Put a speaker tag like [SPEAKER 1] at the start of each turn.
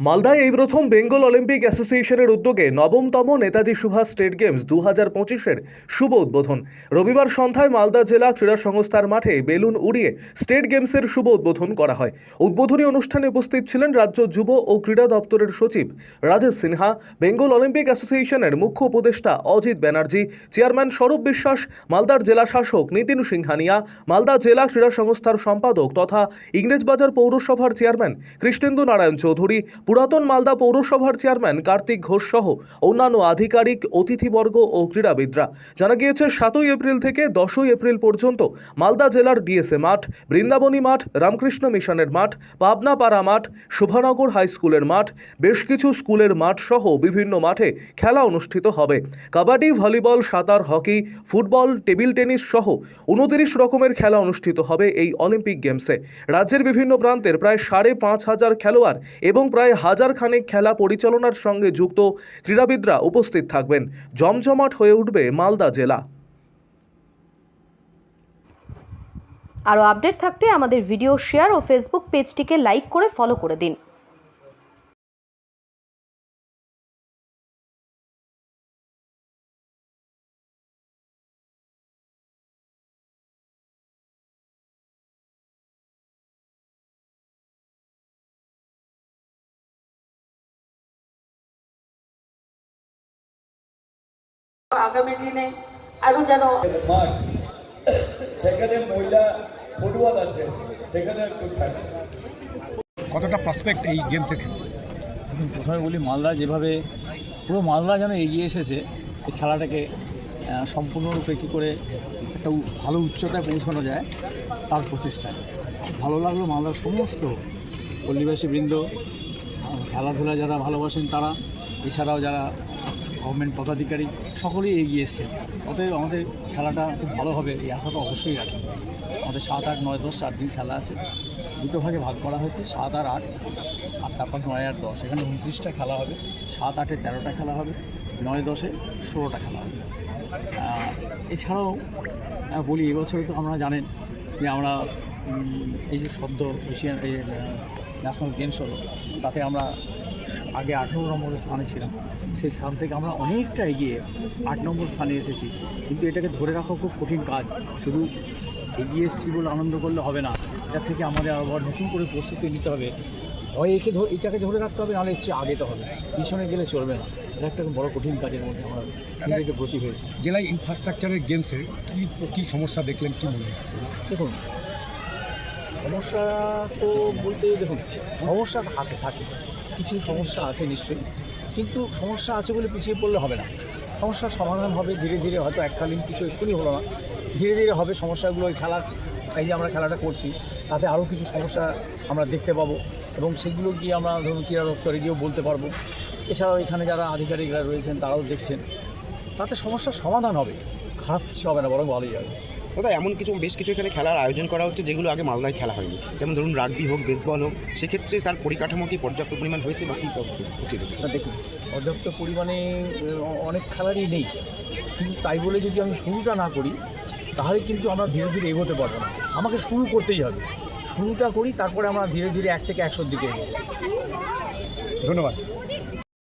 [SPEAKER 1] মালদায় এই প্রথম বেঙ্গল অলিম্পিক অ্যাসোসিয়েশনের উদ্যোগে নবমতম নেতাজি সুভাষ স্টেট গেমস দু হাজার পঁচিশের শুভ উদ্বোধন। রবিবার সন্ধ্যায় মালদা জেলা ক্রীড়া সংস্থার মাঠে বেলুন উড়িয়ে স্টেট গেমসের শুভ উদ্বোধন করা হয়। উদ্বোধনী অনুষ্ঠানে উপস্থিত ছিলেন রাজ্য যুব ও ক্রীড়া দপ্তরের সচিব রাজেশ সিনহা, বেঙ্গল অলিম্পিক অ্যাসোসিয়েশনের মুখ্য উপদেষ্টা অজিত ব্যানার্জি, চেয়ারম্যান স্বরূপ বিশ্বাস, মালদার জেলা শাসক নিতিন সিংহানিয়া, মালদা জেলা ক্রীড়া সংস্থার সম্পাদক তথা ইংরেজবাজার পৌরসভার চেয়ারম্যান কৃষ্ণেন্দু নারায়ণ চৌধুরী পুরাতন মালদা পৌরসভার চেয়ারম্যান কার্তিক ঘোষ সহ অন্যান্য আধিকারিক, অতিথিবর্গ ও ক্রীড়াবিদরা। জানা গিয়েছে, সাতই এপ্রিল থেকে দশই এপ্রিল পর্যন্ত মালদা জেলার ডিএসএ মাঠ, বৃন্দাবনী মাঠ, রামকৃষ্ণ মিশনের মাঠ, পাবনাপাড়া মাঠ, শোভানগর হাই স্কুলের মাঠ, বেশ কিছু স্কুলের মাঠ সহ বিভিন্ন মাঠে খেলা অনুষ্ঠিত হবে। কাবাডি, ভলিবল, সাঁতার, হকি, ফুটবল, টেবিল টেনিস সহ উনতিরিশ রকমের খেলা অনুষ্ঠিত হবে এই অলিম্পিক গেমসে। রাজ্যের বিভিন্ন প্রান্তের প্রায় সাড়ে পাঁচ হাজার খেলোয়াড় এবং প্রায় হাজার খানেক খেলা পরিচালনার সঙ্গে যুক্ত ক্রীড়াবিদরা উপস্থিত থাকবেন। জমজমাট হয়ে উঠবে মালদা জেলা।
[SPEAKER 2] আরও আপডেট থাকতে আমাদের ভিডিও শেয়ার ও ফেসবুক পেজটিকে লাইক করে ফলো করে দিন।
[SPEAKER 3] আগামী দিনে আরও যেন
[SPEAKER 4] সেখানে মহিলা ফুটবল আছে সেখানে একটু
[SPEAKER 5] কতটা প্রসপেক্ট এই গেমসের ক্ষেত্রে?
[SPEAKER 6] এখন প্রথমে বলি মালদা যেভাবে পুরো মালদা যেন এগিয়ে এসেছে এই খেলাটাকে সম্পূর্ণরূপে কী করে একটা ভালো উচ্চতায় পৌঁছানো যায় তার প্রচেষ্টায় ভালো লাগল মালদার সমস্ত পল্লীবাসী বৃন্দ খেলাধুলা যারা ভালোবাসেন তারা এছাড়াও যারা গভর্নমেন্ট পদাধিকারী সকলেই এগিয়ে এসছেন অতএব আমাদের খেলাটা খুব ভালো হবে, এই আশা তো অবশ্যই রাখি। আমাদের সাত আট নয় দশ চার দিন খেলা আছে। দুটো ভাগে ভাগ করা হয়েছে, সাত আর আট। আর তারপর নয় আর দশ। এখানে উনত্রিশটা খেলা হবে, সাত আটে তেরোটা খেলা হবে, নয় দশে ষোলোটা খেলা হবে। এছাড়াও বলি, এবছরে তো আপনারা জানেন যে আমরা এই যে সদ্য এশিয়ান, এই ন্যাশনাল গেমস হলো, তাতে আমরা আগে আঠেরো নম্বর স্থানে ছিলাম। সেই স্থান থেকে আমরা অনেকটা এগিয়ে আট নম্বর স্থানে এসেছি। কিন্তু এটাকে ধরে রাখা খুব কঠিন কাজ। শুধু এগিয়ে এসেছি বলে আনন্দ করলে হবে না। এটা থেকে আমাদের আবার নতুন করে প্রস্তুতি নিতে হবে। হয় একে ধরে এটাকে ধরে রাখতে হবে নাহলে হচ্ছে আগে তো হবে পিছনে গেলে চলবে না। এটা একটা বড় কঠিন কাজের মধ্যে আমরা নিজেকে ব্রতী হয়েছি।
[SPEAKER 5] জেলায় ইনফ্রাস্ট্রাকচারের গেমসের কী কী সমস্যা দেখলেন কী মনে হচ্ছে?
[SPEAKER 6] দেখুন সমস্যা তো বলতে দেখুন সমস্যা আছে থাকে। কিছু সমস্যা আছে নিশ্চয়ই। কিন্তু সমস্যা আছে বলে পিছিয়ে পড়লে হবে না। সমস্যার সমাধান হবে ধীরে ধীরে, হয়তো এককালীন কিছু এক্ষুনি হলো না। ধীরে ধীরে হবে সমস্যাগুলো, ওই খেলা, এই যে আমরা খেলাটা করছি, তাতে আরও কিছু সমস্যা আমরা দেখতে পাবো এবং সেগুলো গিয়ে আমরা ধরুন ক্রীড়া দপ্তরে গিয়েও বলতে পারব। এছাড়াও এখানে যারা আধিকারিকরা রয়েছেন, তারাও দেখছেন। তাতে সমস্যার সমাধান হবে। খারাপ কিছু হবে না, বরং ভালোই হবে।
[SPEAKER 7] কোথায় এমন কিছু বেশ কিছু এখানে খেলার আয়োজন করা হচ্ছে যেগুলো আগে মালদায় খেলা হয়নি। যেমন ধরুন রাগবি হোক বেসবল হোক সেক্ষেত্রে তার পরিকাঠামো কি পর্যাপ্ত পরিমাণ হয়েছে বা কী হচ্ছে
[SPEAKER 6] তা দেখুন পর্যাপ্ত পরিমাণে অনেক খেলারই নেই। কিন্তু তাই বলে যদি আমি শুরুটা না করি তাহলে কিন্তু আমরা ধীরে ধীরে এগোতে পারব না। আমাকে শুরু করতেই হবে। শুরুটা করি তারপরে আমরা ধীরে ধীরে এক থেকে একশোর দিকে এগোবো।
[SPEAKER 5] ধন্যবাদ।